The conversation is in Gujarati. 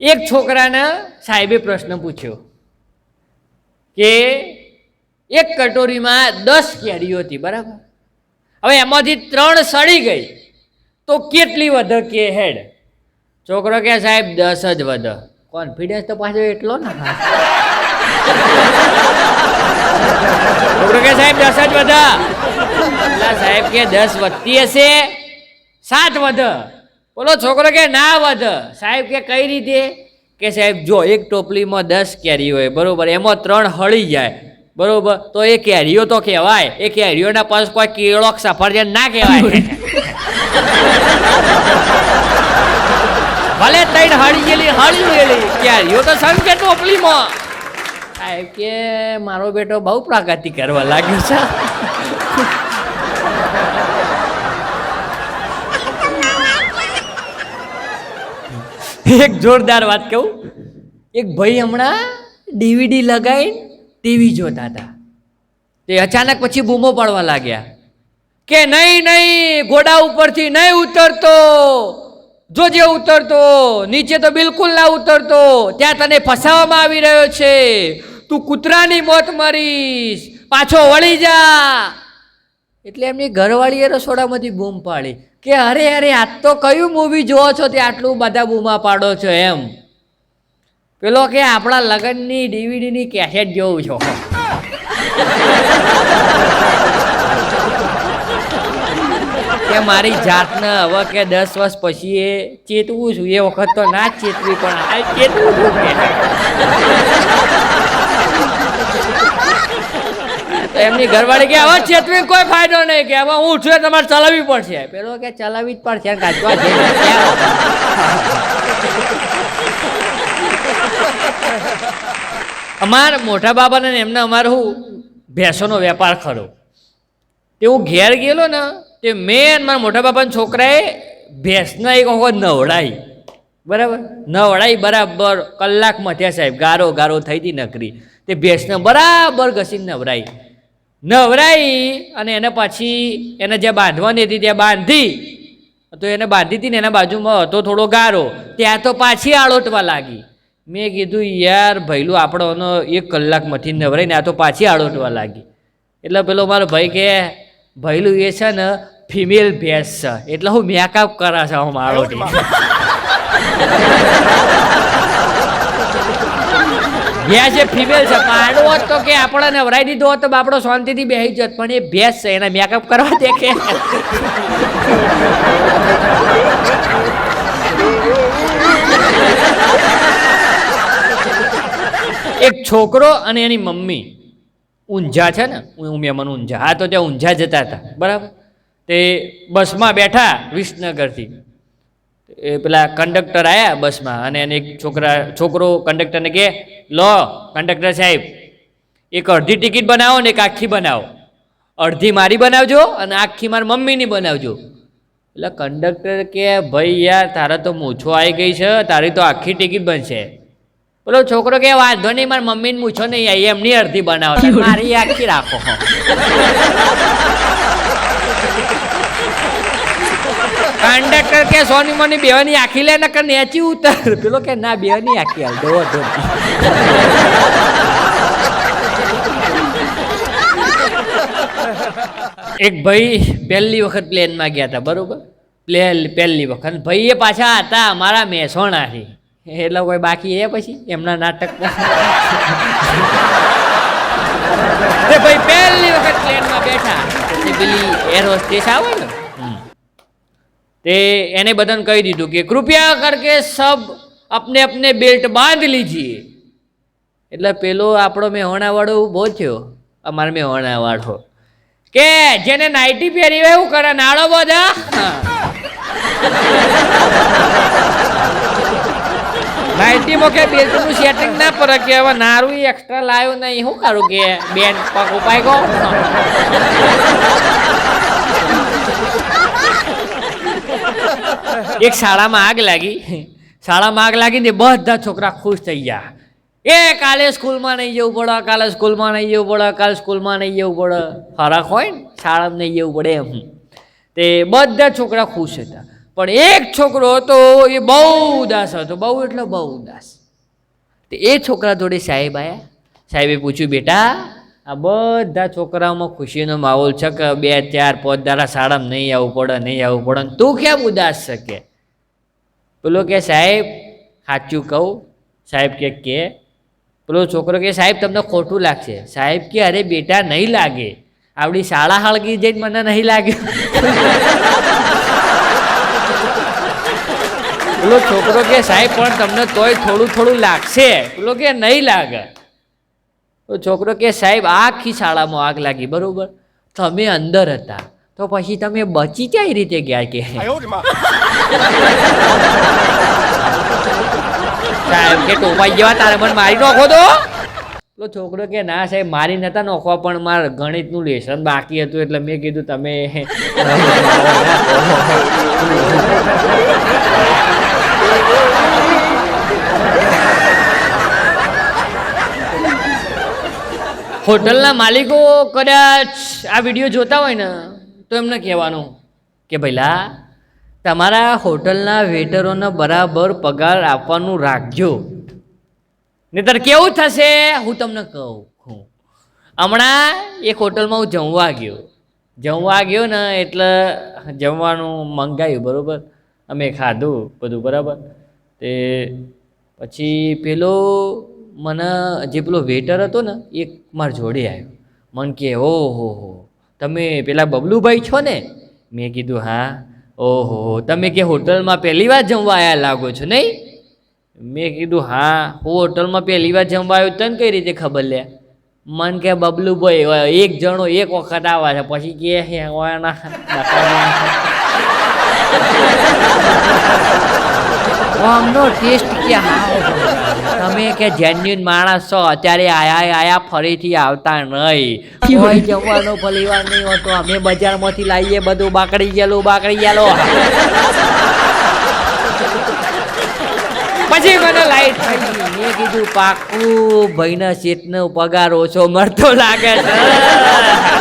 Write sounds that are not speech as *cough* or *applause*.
એક છોકરાને સાહેબે પ્રશ્ન પૂછ્યો કે એક કટોરીમાં દસ કેરીઓ હતી, બરાબર? હવે એમાંથી ત્રણ સડી ગઈ, તો કેટલી વધ કે હેડ? છોકરો કે, સાહેબ, દસ જ વધ. કોન્ફિડન્સ તો પાછો એટલો ને? છોકરો કે, સાહેબ, દસ જ વધ. સાહેબ કે, દસ વધતી હશે, સાત વધ. બોલો, છોકરો કે, ના વધ. સાહેબ કે, કઈ રીતે? કે સાહેબ, જો એક ટોપલીમાં દસ કેરી હોય, બરોબર, એમાં ત્રણ હળી જાય, બરોબર, તો એ કેરીઓ તો કહેવાય, એ કેરીઓના પાસ કોઈ કેળો સફરજન ના કહેવાય. *laughs* ભલે ત્રણ હળી ગયેલી હળી ગયેલી, કેરીઓ તો સંગે ટોપલીમાં. સાહેબ કે, મારો બેટો બહુ પ્રાગતિ કરવા લાગ્યો છે. એક જોરદાર વાત કહું. એક ભાઈ હમણાં ડીવીડી લગાવીને ટીવી જોતા હતા. તે અચાનક પછી બૂમો પાડવા લાગ્યા. કે નહીં નહીં, ઘોડા ઉપરથી નહીં ઉતરતો. જોજે ઉતરતો, નીચે તો બિલકુલ ના ઉતરતો. ત્યાં તને ફસાવવામાં આવી રહ્યો છે. તું કૂતરાની મોત મરીશ. પાછો વળી જા. એટલે એમની ઘરવાળીએ રસોડામાંથી બૂમ પાડી. કે અરે અરે આજ તો કયું મૂવી જોવો છો તે આટલું બધા બૂમા પાડો છો એમ. પેલો કે આપણા લગ્નની ડીવીડીની કેસેટ જોઉં છો. કે મારી જાતને હવે કે દસ વર્ષ પછી એ ચેતવું છું. એ વખત તો ના ચેતવી પણ આ ચેતવું છું એમની ઘરવાળી કે હવે ચેતવી કોઈ ફાયદો નહીં કે હવે હું છું તમારે ચલાવવી પડશે. પેલો કે ચલાવવી જ પડશે કાચવા ક્યાં? અમાર મોટા બાબાને એમને અમારે ભેંસોનો વેપાર ખરો. તે હું ઘેર ગયેલો ને તે મેં મારા મોટા બાપાના છોકરાએ ભેંસના એક વખત નવડાઈ. બરાબર? નવડાઈ બરાબર કલાક મથ્યા સાહેબ ગારો ગારો થઈ હતી નકરી. તે ભેંસને બરાબર ઘસીને નવરાઈ નવરાઈ અને એને પછી એને જ્યાં બાંધવાની હતી ત્યાં બાંધી. તો એને બાંધી હતી ને એના બાજુમાં હતો થોડો ગારો. ત્યાં તો પાછી આળોટવા લાગી. મેં કીધું, યાર, ભૈલું આપણોનો એક કલાકમાંથી નવરાઈને આ તો પાછી આળોટવા લાગી. એટલે પેલો મારો ભાઈ કે, ભૈલું, એ છે ને ફિમેલ ભેંસ છે. એટલે હું મેકઅપ કરા છે હું આળોટી. ભેંસ એ ફિમેલ છે પાડો હોત તો કે આપણે નવરાઈ દીધો હોત તો આપણો શાંતિથી બેસી જત, પણ એ ભેંસ છે, એને મેકઅપ કરવા દે કે એક છોકરો અને એની મમ્મી, ઊંઝા છે ને ઉમિયામાં ઊંઝા, હા તો ત્યાં ઊંઝા જતા હતા, બરાબર? તે બસમાં બેઠા વિસનગરથી. એ પેલા કંડક્ટર આવ્યા બસમાં અને એને એક છોકરા, છોકરો કંડક્ટરને કે, લો કંડક્ટર સાહેબ, એક અડધી ટિકિટ બનાવો ને એક આખી બનાવો. અડધી મારી બનાવજો અને આખી મારી મમ્મીની બનાવજો. એટલે કંડક્ટર કે, ભાઈ યાર, તારા તો મૂછો આવી ગઈ છે, તારી તો આખી ટિકિટ બનશે. પેલો છોકરો કે, વાંધો નહીં, મારી મમ્મીને મૂછો નહીં આવી એમની અડધી બનાવો. મારી આખી રાખો કંડક્ટર કે સોની મોની બેવાની આખી લે, નકર નેચી ઉતર. પેલો કે, ના, બેવાની આખી હાલ દો દો એક ભાઈ પહેલી વખત પ્લેનમાં ગયા હતા બરોબર? પ્લેન પહેલી વખત. ભાઈ એ પાછા હતા અમારા છે એટલે કોઈ બાકી એ પછી? એમના નાટક ભાઈ પહેલી વખત પ્લેનમાં બેઠા. પેલી એર હોસ્ટેસ આવે ને? તે એને બધાને કહી દીધું કે કૃપયા કરકે સબ અપને અપને બેલ્ટ બાંધ લીજીએ. એટલે પેલો આપણો મેહોણાવાળો બહુ થયો. અમારે મેહોણાવાળો. કે જેને નાઇટી પહેરી એવું કરે, નાળો બધા? નાઇટીમાં કે બેલ્ટનું સેટિંગ ના પર કે હવે નારું એક્સ્ટ્રા લાવ્યું નહીં. શું કરું કે બેન, પગ ઉપાય કહો એક શાળામાં આગ લાગી. શાળામાં આગ લાગી ને બધા છોકરા ખુશ થઈ ગયા. એ કાલે સ્કૂલમાં નહીં જવું પડે, કાલે સ્કૂલમાં નહીં જવું પડે, કાલે સ્કૂલમાં નહીં જવું પડે. ફરક હોય ને, શાળામાં નહીં જવું પડે એમ. તે બધા છોકરા ખુશ હતા. પણ એક છોકરો હતો, એ બહુ ઉદાસ હતો, બહુ એટલે બહુ ઉદાસ. તે એ છોકરા જોડે સાહેબ આવ્યા સાહેબે પૂછ્યું, બેટા આ બધા છોકરાઓમાં ખુશીનો માહોલ છે કે બે, ચાર, પાંચ દાડા શાળામાં નહીં આવવું પડે, નહીં આવવું પડે. તું કેમ ઉદાસ શકે પેલો કે, સાહેબ, સાચું કહું. સાહેબ કે કે? પેલો છોકરો કે, સાહેબ, તમને ખોટું લાગશે. સાહેબ કે, અરે બેટા, નહીં લાગે. આવડી શાળા હળગી જઈને મને નહીં લાગે. પેલો છોકરો કે, સાહેબ, પણ તમને તોય થોડું થોડું લાગશે. પેલો કે, નહીં લાગે. તો છોકરો કે સાહેબ આખી શાળામાં આગ લાગી બરાબર? તમે અંદર હતા. તો પછી તમે બચી કઈ રીતે ગયા કે? સાહેબ કે ટોપાઈ જેવા તારે મને મારી નાખો તો? તો છોકરો કે ના સાહેબ મારી નતા નોખવા પણ મારે ગણિતનું લેસન બાકી હતું એટલે મેં કીધું તમે હોટલના માલિકો કદાચ આ વીડિયો જોતા હોય ને, તો એમને કહેવાનું કે ભઈલા, તમારા હોટલના વેટરોને બરાબર પગાર આપવાનું રાખજો. નહીતર કેવું થશે? હું તમને કહું હમણાં એક હોટલમાં હું જમવા ગયો. જમવા ગયો ને એટલે જમવાનું મંગાવ્યું બરાબર? અમે ખાધું બધું બરાબર. તે પછી પેલો મને જે પેલો વેટર હતો ને, એ મારા જોડે આવ્યો. મને કે, ઓહો, હો, તમે પેલા બબલુભાઈ છો ને? મેં કીધું, હા. ઓહો તમે કે હોટલમાં પહેલી વાર જમવા આવ્યા લાગો છો નહીં? મેં કીધું, હા, હું હોટલમાં પહેલી વાર જમવા આવ્યો, તને કઈ રીતે ખબર લે? મન કે, બબલુભાઈ એક જણો એક વખત આવે છે, પછી કે હે, ઓયાના આમનો ટેસ્ટ કે તમે કે જેન્યુન માણસ છો, અત્યારે આયા આયા, ફરીથી આવતા નહીં. કોઈ જવાનો ફલીવાર નહીં હોતો. અમે બજારમાંથી લાવીએ બધું બાકડી ગયેલું, બાકડી ગયેલો. પછી મને લાઈટ થઈ મેં કીધું પાકું ભાઈના શેઠનો પગાર ઓછો મળતો લાગે છે.